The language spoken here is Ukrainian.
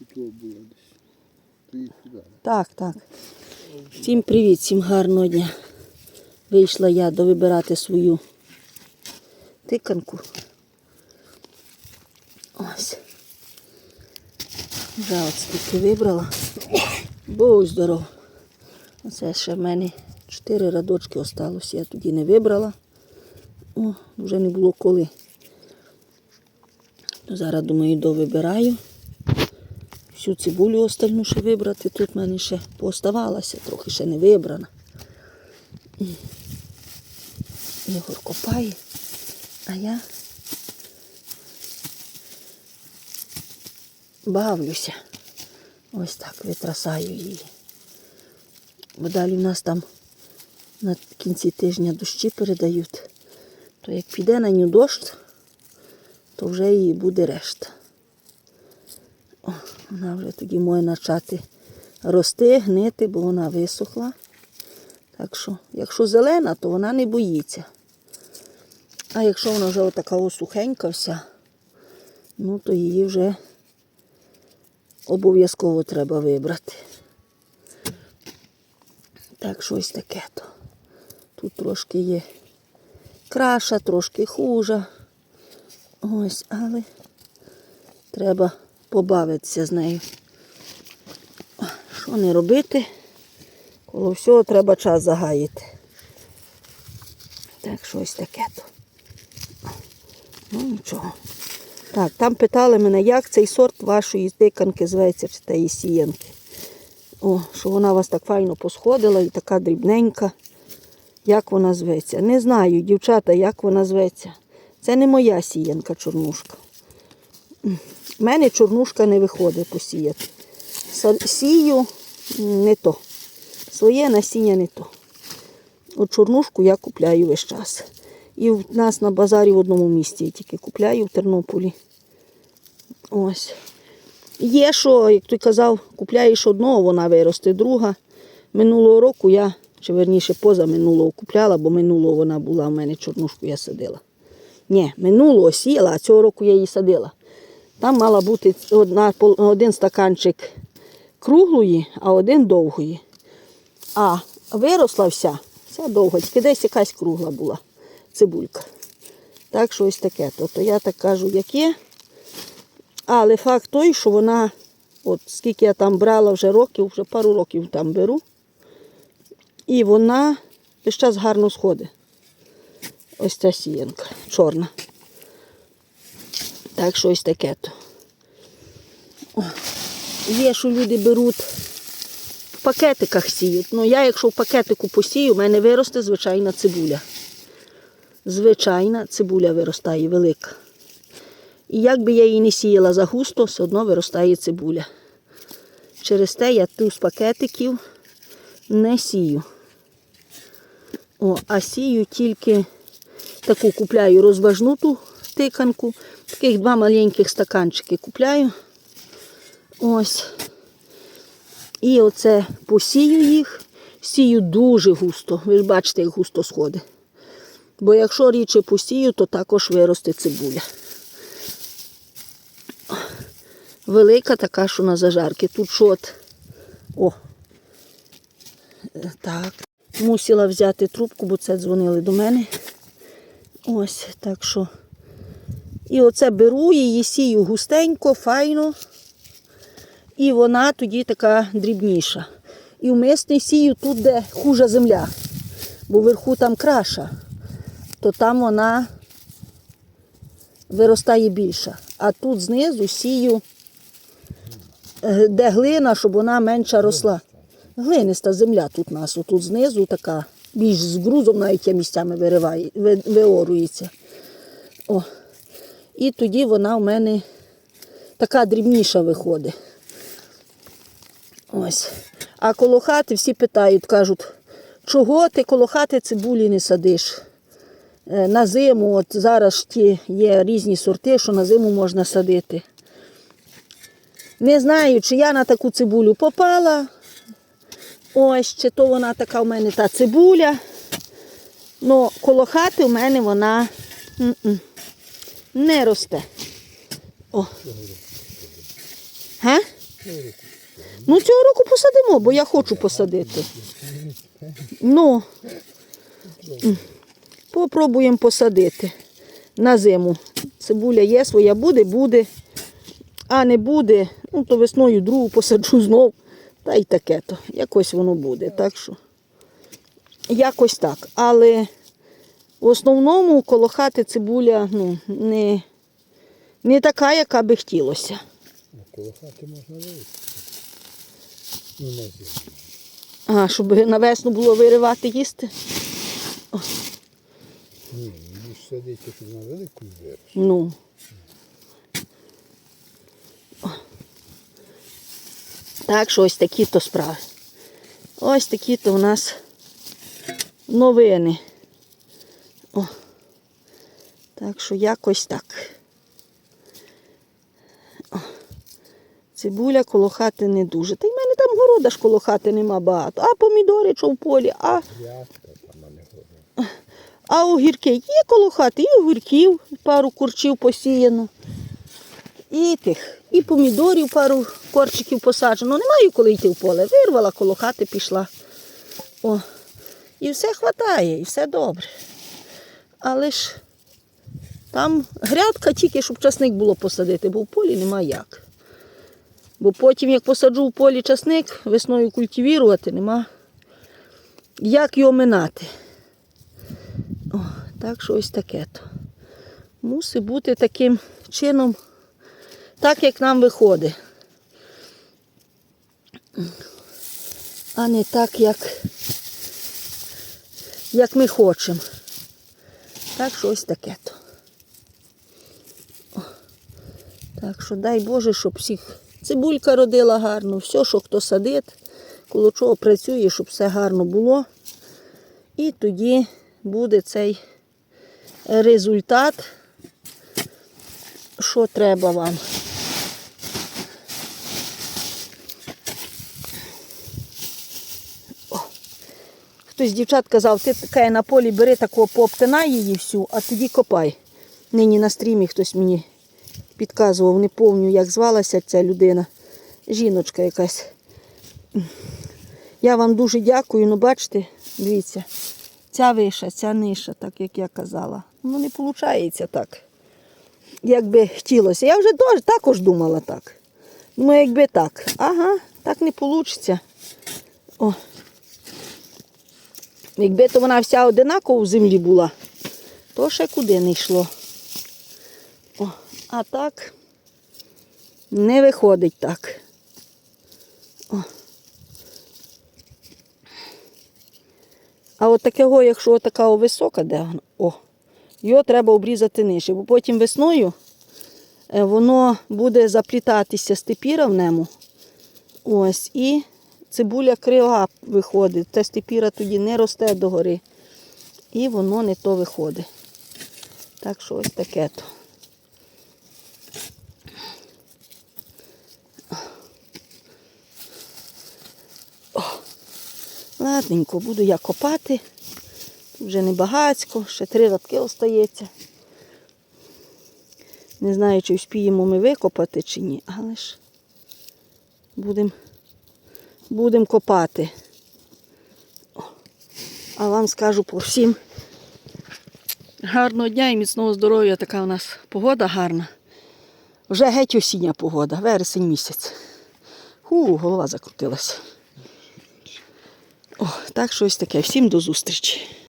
Тут було десь. Так, так. Всім привіт, всім гарного дня. Вийшла я довибирати свою тиканку. Ось. Вже от скільки вибрала. Будь здоров. Оце ще в мене чотири радочки осталось. Я тоді не вибрала. О, вже не було коли. Зараз, думаю, довибираю. Всю цибулю остальну ще вибрати. Тут в мене ще пооставалася, трохи ще не вибрана. Ігор копає, а я бавлюся. Ось так витрасаю її. Бо далі в нас там на кінці тижня дощі передають. То як піде на ню дощ, то вже її буде решта. О, вона вже тоді може почати рости, гнити, бо вона висохла. Так що, якщо зелена, то вона не боїться. А якщо вона вже отака сухенька вся, ну то її вже обов'язково треба вибрати. Так, щось таке то. Тут трошки є краша, трошки хужа. Ось, але треба побавитися з нею. Що не робити? Коло всього треба час загаяти. Так, щось таке то. Ну нічого. Так, там питали мене, як цей сорт вашої тиканки зветься, чи тієї сіянки. О, що вона у вас так файно посходила і така дрібненька. Як вона зветься? Не знаю, дівчата, як вона зветься. Це не моя сіянка чорнушка. У мене чорнушка не виходить посіяти. Сію не то. Своє насіння не то. От чорнушку я купляю весь час. І в нас на базарі в одному місці я тільки купляю в Тернополі. Ось. Є що, як ти казав, купляєш одного, вона виросте, друга. Минулого року я, чи верніше поза минулого купляла, бо минулого вона була в мене чорнушку я садила. Ні, минулого сіяла, а цього року я її садила. Там мала бути одна, один стаканчик круглої, а один довгої. А виросла вся, вся довга, тільки десь якась кругла була цибулька. Так, що ось таке. Тобто я так кажу, як є. Але факт той, що вона, от скільки я там брала вже років, вже пару років там беру. І вона весь час гарно сходить. Ось ця сіянка чорна. Так що ось таке то. Є, що люди беруть в пакетиках сіють. Ну я, якщо в пакетику посію, в мене виросте звичайна цибуля. Звичайна цибуля виростає велика. І як би я її не сіяла загусто, все одно виростає цибуля. Через те я ту з пакетиків не сію. О, а сію тільки таку купляю розважну ту тиканку. Таких два маленьких стаканчики купляю. Ось. І оце посію їх, сію дуже густо. Ви ж бачите, як густо сходить. Бо якщо рідше посію, то також виросте цибуля. Велика така, що на зажарки. Тут шот. О. Е, Так. Мусила взяти трубку, бо це дзвонили до мене. Ось, так що. І оце беру її, сію густенько, файно. І вона тоді така дрібніша. І вмисне сію тут, де хужа земля. Бо вверху там краша, то там вона виростає більша. А тут знизу сію, е, де глина, щоб вона менша росла. Глиниста земля тут у нас, тут знизу така, більш з грузом навіть я місцями вириває, ви- виорується. О. І тоді вона в мене така дрібніша виходить. Ось. А коло хати всі питають, кажуть, чого ти коло хати цибулі не садиш? Е, На зиму, от зараз ті є різні сорти, що на зиму можна садити. Не знаю, чи я на таку цибулю попала. Ось, чи то вона така в мене та цибуля. Ну, коло хати в мене вона м-м, не росте. О. Га? Ну, цього року посадимо, бо я хочу посадити. Ну, попробуємо посадити на зиму. Цибуля є, своя буде, буде. А не буде, ну то весною другу посаджу знов. Та й таке то. Якось воно буде. Так що якось так. Але в основному коло хати цибуля ну, не, не така, яка би хотілося. Ну, коло хати можна вивезти. Ну. А, щоб на весну було виривати їсти. Ні, ж садити, щоб на велику вирос. Ну. Так що ось такі то справи. Ось такі то у нас новини. О. Так що якось так. О. Цибуля коло хати не дуже. Та й в мене там города ж коло хати нема багато. А помідори що в полі, а а огірки є коло хати, і огірків, пару курчів посіяно. І тих, і помідорів пару корчиків посаджено. Не маю коли йти в поле. Вирвала коло хати, пішла. О. І все хватає, і все добре. Але ж там грядка тільки, щоб часник було посадити, бо в полі нема як. Бо потім, як посаджу в полі часник, весною культивірувати нема як його минати. О, так що ось таке то. Мусить бути таким чином, так як нам виходить. А не так, як, як ми хочемо. Так що ось таке то. О, Так що дай Боже, щоб всіх цибулька родила гарно, все, що хто садить, коло чого працює, щоб все гарно було. І тоді буде цей результат, що треба вам. Хтось дівчат казав, ти така на полі бери такого пообтинай її всю, а тоді копай. Нині на стрімі хтось мені підказував, не пам'ятаю, як звалася ця людина. Жіночка якась. Я вам дуже дякую. Ну, бачите, дивіться, ця виша, ця ниша, так як я казала. Ну, не виходить так, як би хотілося. Я вже також думала так. Ну, якби так. Ага, так не вийде. О. Якби то вона вся одинакова в землі була, то ще куди не йшло. О, а так не виходить так. А от такого, якщо така висока, де о, його треба обрізати нижче, бо потім весною е, воно буде заплітатися степіра в ньому. Ось, і цибуля крива виходить. Та степіра тоді не росте догори. І воно не то виходить. Так що ось таке то. Ладненько, буду я копати. Тут вже не багацько, ще три радки остається. Не знаю, чи вспіємо ми викопати чи ні, але ж будемо будем копати. О, А вам скажу по всім. Гарного дня і міцного здоров'я, така у нас погода гарна. Вже геть осіння погода, вересень місяць. Ху, голова закрутилася. О, так що ось таке. Всім до зустрічі.